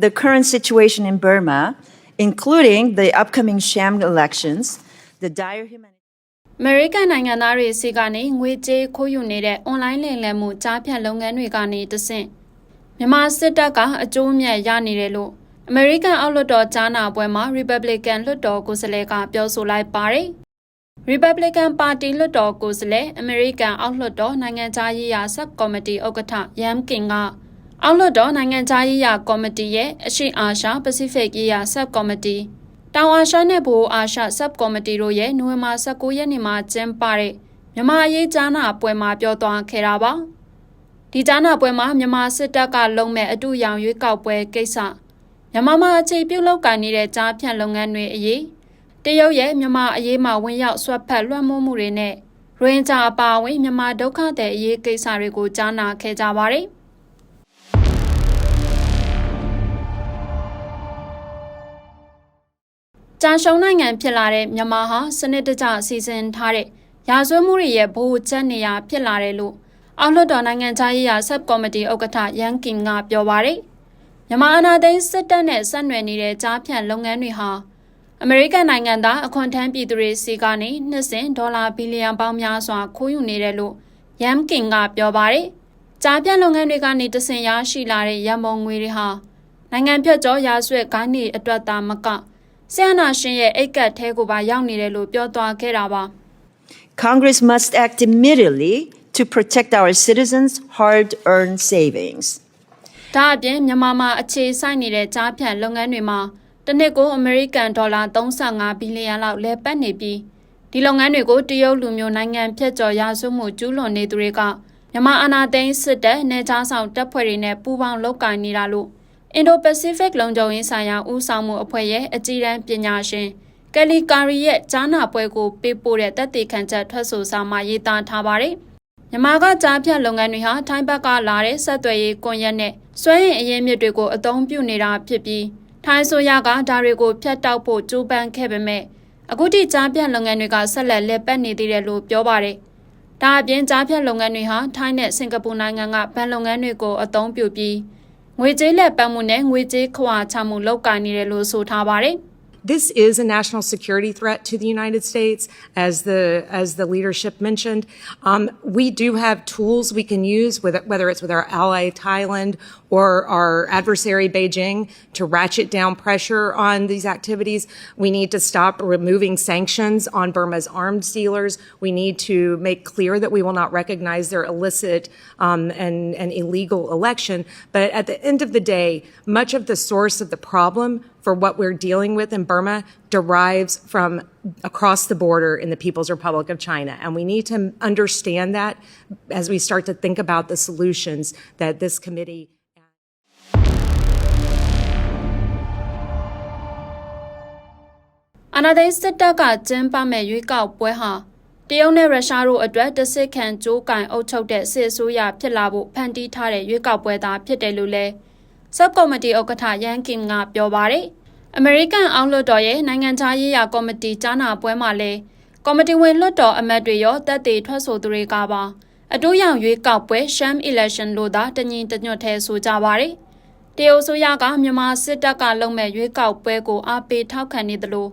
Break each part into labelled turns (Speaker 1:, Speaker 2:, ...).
Speaker 1: The current situation in Burma, including the upcoming sham elections, the dire humanitarian
Speaker 2: အမေရိကန်နိုင်ငံသားတွေစီကနေငွေကြေးခိုးယူနေတဲ့အွန်လိုင်းလိမ်လည်မှုကြားဖြတ်လုပ်ငန်းတွေကနေတဆင့်မြန်မာစစ်တပ်ကအကျိုးအမြတ်ရနေတယ်လို့အမေရိကန်အောက်လွှတ်တော်ကြားနာပွဲမှာ Republican လွှတ်တော်ကိုယ်စားလှယ်ကပြောဆိုလိုက်ပါတယ်။ Republican ပါတီလွှတ်တော်ကိုယ်စားလှယ်အမေရိကန်အောက်လွှတ်တော်နိုင်ငံသားရေးရာဆပ်ကော်မတီဥက္ကဋ္ဌယမ်ကင်က အောက်လွှတ်တော်နိုင်ငံသားရေးရာကော်မတီရဲ့အရှိအာရှပစိဖိတ်ရေးရာဆပ်ကော်မတီတောင်အာရှနဲ့ဗဟိုအာရှဆပ်ကော်မတီတို့ရဲ့နိုဝင်ဘာ19ရက်နေ့မှာကျင်းပတဲ့မြန်မာအရေးကြားနာပွဲမှာပြောသွားခဲ့တာပါဒီကြားနာပွဲမှာမြန်မာစစ်တပ်ကလုံးမဲ့အတူရောင်ရွေးကောက်ပွဲကိစ္စမြန်မာမှာအခြေပြုလုပ်ကိုင်နေတဲ့ကြားဖြန့်လုပ်ငန်းတွေအရေးတရုတ်ရဲ့မြန်မာအရေးမှာဝင်ရောက်ဆွတ်ဖက်လွှမ်းမိုးမှုတွေနဲ့ရိုဟင်ဂျာအပါအဝင်မြန်မာဒုက္ခသည်အရေးကိစ္စတွေကိုကြားနာခဲ့ကြပါတယ်။ ကြာရှုံးနိုင်ငံဖြစ်လာတဲ့မြန်မာဟာစနစ်တကျစီစဉ်ထားတဲ့ရာဇဝတ်မှုတွေရဲ့ဘိုးချက်နေရာဖြစ်လာတယ်လို့အောက်လွှတ်တော်နိုင်ငံသားရေးရာဆပ်ကော်မတီဥက္ကဋ္ဌယန်ကင်ကပြောပါရယ်မြန်မာအနာသိန်းစစ်တပ်နဲ့ဆက်နွယ်နေတဲ့ကြားဖြန့်လုပ်ငန်းတွေဟာအမေရိကန်နိုင်ငံသားအခွန်ထမ်းပြည်သူတွေစီကနေနှစ်စဉ်ဒေါ်လာဘီလီယံပေါင်းများစွာခိုးယူနေတယ်လို့ယမ်ကင်ကပြောပါရယ်ကြားဖြန့်လုပ်ငန်းတွေကနေတဆင်ရရှိလာတဲ့ရန်ပုံငွေတွေဟာနိုင်ငံဖြတ်ကျော်ရာဇဝတ်ဂိုင်းတွေအတွက်သာမက ဆရာနာရှင်ရဲ့အိတ်ကတ်ထဲကိုပါရောက်နေတယ်လို့ပြောသွားခဲ့တာပါ
Speaker 1: Congress must act immediately to protect our citizens' hard earned savings.
Speaker 2: ဒါအပြင်မြန်မာမှာအခြေစိုက်နေတဲ့ကြားဖြတ်လုပ်ငန်းတွေမှာတစ်နှစ်ကိုအမေရိကန်ဒေါ်လာ35ဘီလီယံလောက်လဲပတ်နေပြီးဒီလုပ်ငန်းတွေကိုတရုတ်လူမျိုးနိုင်ငံဖြတ်ကျော်ရာဇဝတ်မှုကျူးလွန်နေသူတွေကမြန်မာအာဏာသိမ်းစစ်တပ်နေကြားဆောင်တပ်ဖွဲ့တွေနဲ့ပူးပေါင်းလုပ်ကိုင်နေတာလို့ Indo-Pacific လုံခြုံရေးဆိုင်ရာဦးဆောင်မှုအဖွဲ့ရဲ့အကြီးတန်းပညာရှင်ကယ်လီကာရီရဲ့ကြားနာပွဲကိုပေးပို့တဲ့တက်တေခံချက်ထွက်ဆိုစာမှာရေးသားထားပါတယ်။မြန်မာကကြားဖြတ်လုပ်ငန်းတွေဟာထိုင်းဘက်ကလာတဲ့ဆက်သွယ်ရေးကွန်ရက်နဲ့စွမ်းရည်အရင်းမြစ်တွေကိုအသုံးပြုနေတာဖြစ်ပြီးထိုင်းဆိုရကဒါတွေကိုဖျက်တောက်ဖို့ကြိုးပမ်းခဲ့ပေမဲ့အခုထိကြားဖြတ်လုပ်ငန်းတွေကဆက်လက်လက်ပတ်နေသေးတယ်လို့ပြောပါတယ်။ဒါအပြင်ကြားဖြတ်လုပ်ငန်းတွေဟာထိုင်းနဲ့စင်ကာပူနိုင်ငံကဗန်လုပ်ငန်းတွေကိုအသုံးပြုပြီး ငွေကြေးလက်ပတ်မှုနဲ့ငွေကြေးခွာချမှုလုပ်ကိုင်နေတယ်လို့ဆိုထားပါတယ်။
Speaker 3: This is a national security threat to the United States, as the as the leadership mentioned. Um, we do have tools we can use, with, whether it's with our ally Thailand or our adversary Beijing, to ratchet down pressure on these activities. We need to stop removing sanctions on Burma's arms dealers. We need to make clear that we will not recognize their illicit um, and, and illegal election. But at the end of the day, much of the source of the problem for what we're dealing with in Burma derives from across the border in the People's Republic of China. And we need to understand that as we start to think about the solutions that this committee.
Speaker 2: အာနာသိန်းစစ်တပ်ကကျင်းပမဲ့ရွေးကောက်ပွဲဟာတရုတ်နဲ့ရုရှားတို့အတွက်တစစ်ခံကြိုးကင်အုပ်ချုပ်တဲ့စစ်အစိုးရဖြစ်လာဖို့ဖန်တီးထားတဲ့ရွေးကောက်ပွဲသားဖြစ်တယ်လို့လဲ ဆပ်ကော်မတီဥက္ကဋ္ဌယန်ကင်ကပြောပါတယ်။အမေရိကန်အောက်လွှတ်တော်ရဲ့နိုင်ငံခြားရေးရာကော်မတီကြားနာပွဲမှာလဲကော်မတီဝင်လွှတ်တော်အမတ်တွေရောတက်သေးထွက်ဆိုသူတွေကပါအတူရောင်ရွေးကောက်ပွဲ sham election လို့သာတညီတညွတ်ထဲဆိုကြပါတယ်။တရုတ်ဆိုရကမြန်မာစစ်တပ်ကလုံမဲ့ရွေးကောက်ပွဲကိုအားပေးထောက်ခံနေတယ်လို့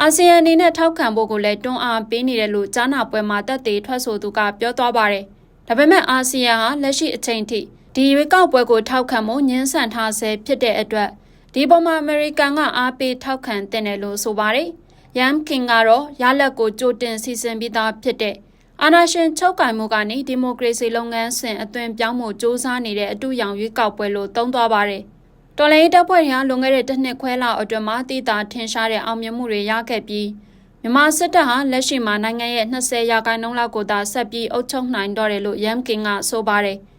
Speaker 2: အာဆီယံအနေနဲ့ထောက်ခံဖို့ကိုလည်းတွန်းအားပေးနေတယ်လို့ကြားနာပွဲမှာတက်သေးထွက်ဆိုသူကပြောသွားပါတယ်။ဒါပေမဲ့အာဆီယံဟာလက်ရှိအချိန်ထိ ဒီရွေးကောက်ပွဲကိုထောက်ခံမှုညှင်းဆန်ထားဆဲဖြစ်တဲ့အတွက်ဒီပေါ်မှာအမေရိကန်ကအားပေးထောက်ခံတဲ့တယ်လို့ဆိုပါတယ်။ယမ်ကင်ကတော့ရလက်ကိုကြိုတင်စီစဉ်ပြီးသားဖြစ်တဲ့အာနာရှင်ချုပ်ကင်မှုကနေဒီမိုကရေစီလုပ်ငန်းစဉ်အသွင်ပြောင်းမှုစ조사နေတဲ့အတူရောင်ရွေးကောက်ပွဲလို့သုံးသွားပါတယ်။တော်လိုင်းတပ်ဖွဲ့တွေကလွန်ခဲ့တဲ့တစ်နှစ်ခွဲလောက်အတွင်းမှာတည်တာထင်ရှားတဲ့အောင်မြင်မှုတွေရခဲ့ပြီးမြန်မာစစ်တပ်ဟာလက်ရှိမှာနိုင်ငံရဲ့20ရာခိုင်နှုန်းလောက်ကိုသာဆက်ပြီးအုပ်ချုပ်နိုင်တော့တယ်လို့ယမ်ကင်ကဆိုပါတယ်။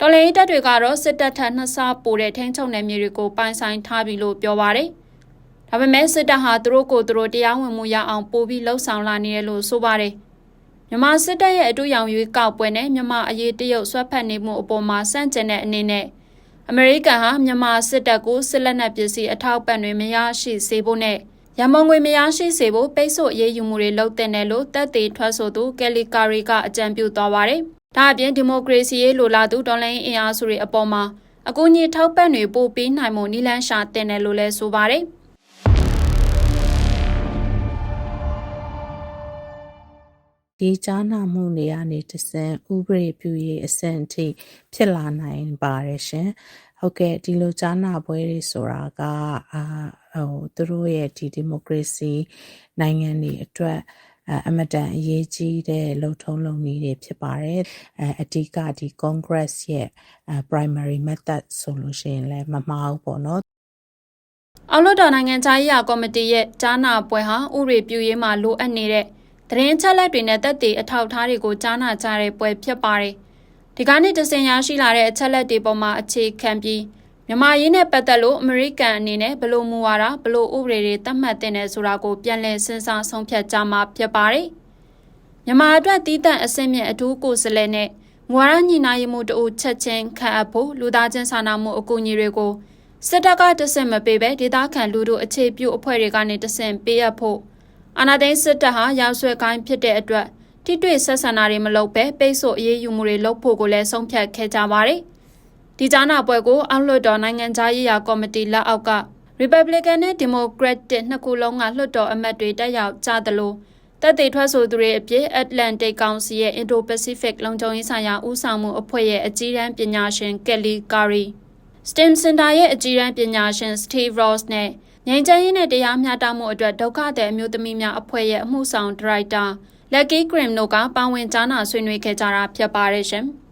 Speaker 2: တော်လိုင်းတပ်တွေကတော့စစ်တပ်ထက်နှစ်ဆပိုတဲ့ထိန်းချုပ်နယ်မြေတွေကိုပိုင်ဆိုင်ထားပြီလို့ပြောပါတယ်။ဒါပေမဲ့စစ်တပ်ဟာသူတို့ကိုယ်သူတို့တရားဝင်မှုရအောင်ပို့ပြီးလှုပ်ဆောင်လာနေတယ်လို့ဆိုပါတယ်။မြန်မာစစ်တပ်ရဲ့အတူရောင်ရွေးကောက်ပွဲနဲ့မြန်မာအရေးတရုတ်ဆွတ်ဖက်နေမှုအပေါ်မှာစန့်ကျင်တဲ့အနေနဲ့အမေရိကန်ဟာမြန်မာစစ်တပ်ကိုစစ်လက်နက်ပစ္စည်းအထောက်ပံ့တွေမရရှိစေဖို့နဲ့ရမုံငွေမရရှိစေဖို့ပိတ်ဆို့အရေးယူမှုတွေလုပ်တဲ့နယ်လို့တပ်သေးထွက်ဆိုသူကယ်လီကာရီကအကြံပြုသွားပါတယ်။ ဒါအပြင်ဒီမိုကရေစီရေးလိုလားသူဒေါ်လာအင်အားစုတွေအပေါ်မှာအကူအညီထောက်ပံ့တွေပို့ပေးနိုင်မှုနည်းလမ်းရှာတင်တယ်လို့လည်းဆိုပါတယ်။
Speaker 4: ဒီကြားနာမှုတွေကနေတဆင့်ဥပဒေပြုရေးအဆင့်အထိဖြစ်လာနိုင်ပါတယ်ရှင်။ဟုတ်ကဲ့ဒီလိုကြားနာပွဲတွေဆိုတာကအာဟိုသူတို့ရဲ့ဒီဒီမိုကရေစီနိုင်ငံတွေအတွက် အအမတန်အရေးကြီးတဲ့လုံထုံးလုံနည်းတွေဖြစ်ပါတယ်။အဲအဓိကဒီ Congress ရဲ့အဲ primary method ဆိုလို့ရှိရင်လည်းမမှားဘူးပေါ့နော်
Speaker 2: အောက်လွှတ်တော်နိုင်ငံသားရေးရာကော်မတီရဲ့ကြားနာပွဲဟာဥပဒေပြုရေးမှာလိုအပ်နေတဲ့သတင်းချက်လက်တွေနဲ့တက်တည်အထောက်အထားတွေကိုကြားနာကြတဲ့ပွဲဖြစ်ပါတယ်။ဒီကနေ့တစင်ရရှိလာတဲ့အချက်လက်တွေပေါ်မှာအခြေခံပြီး မြန်မာရေးနဲ့ပတ်သက်လို့အမေရိကန်အနေနဲ့ဘယ်လိုမူဝါဒဘယ်လိုဥပဒေတွေသတ်မှတ်တင်တယ်ဆိုတာကိုပြန်လည်စဉ်းစားဆုံးဖြတ်ကြမှာဖြစ်ပါတယ်။မြန်မာအတွက်တည်တံ့အစင်းမြင့်အထူးကိုယ်စားလှယ်နဲ့မူဝါဒညီနိုင်မှုတို့ချက်ချင်းခန့်အပ်ဖို့လူသားချင်းစာနာမှုအကူအညီတွေကိုစစ်တပ်ကတဆင့်မပေးဘဲဒေသခံလူတို့အခြေပြုအဖွဲ့တွေကနေတဆင့်ပေးအပ်ဖို့အာဏာသိမ်းစစ်တပ်ဟာရာဆွဲကိုင်းဖြစ်တဲ့အတွက်ထိတွေ့ဆက်ဆံတာတွေမလုပ်ဘဲပိတ်ဆို့အရေးယူမှုတွေလုပ်ဖို့ကိုလည်းဆုံးဖြတ်ခဲ့ကြပါတယ်။ ဒီကြားနာပွဲကိုအောက်လွှတ်တော်နိုင်ငံသားရေးရာကော်မတီလက်အောက်က Republican နဲ့ Democratic နှစ်ခုလုံးကလွှတ်တော်အမတ်တွေတက်ရောက်ကြသလိုတပ်တွေထွက်ဆိုသူတွေအဖြစ် Atlantic Council ရဲ့ Indo-Pacific လုံခြုံရေးဆိုင်ရာဦးဆောင်မှုအဖွဲ့ရဲ့အကြီးအကဲပညာရှင် Kelly Curry STEM Center ရဲ့အကြီးအကဲပညာရှင် Steve Ross နဲ့ငြိမ်းချမ်းရေးနဲ့တရားမျှတမှုအတွက်ဒုက္ခသည်အမျိုးသမီးများအဖွဲ့ရဲ့အမှုဆောင်ဒါရိုက်တာ Lucky Grim တို့ကပါဝင်ကြားနာဆွေးနွေးခဲ့ကြတာဖြစ်ပါတယ်ရှင်။